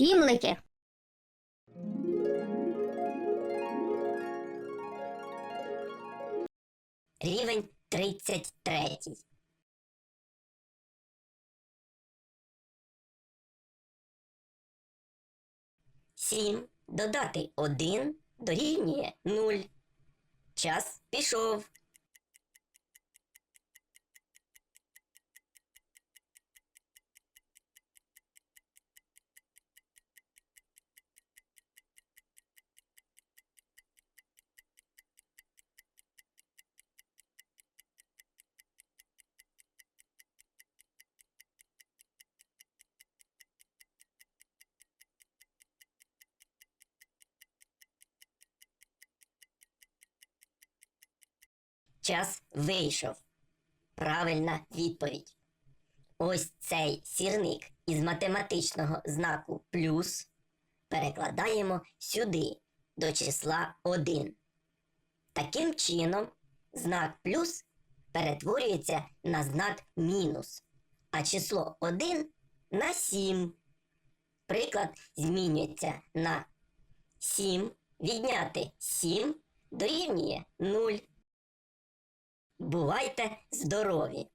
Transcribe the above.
Сімлики. Рівень 33. Сім додати один дорівнює нуль. Час пішов. Час вийшов. Правильна відповідь. Ось цей сірник із математичного знаку плюс перекладаємо сюди до числа 1. Таким чином, знак плюс перетворюється на знак мінус, а число 1 на 7. Приклад змінюється на 7 відняти 7 дорівнює 0. Бувайте здорові!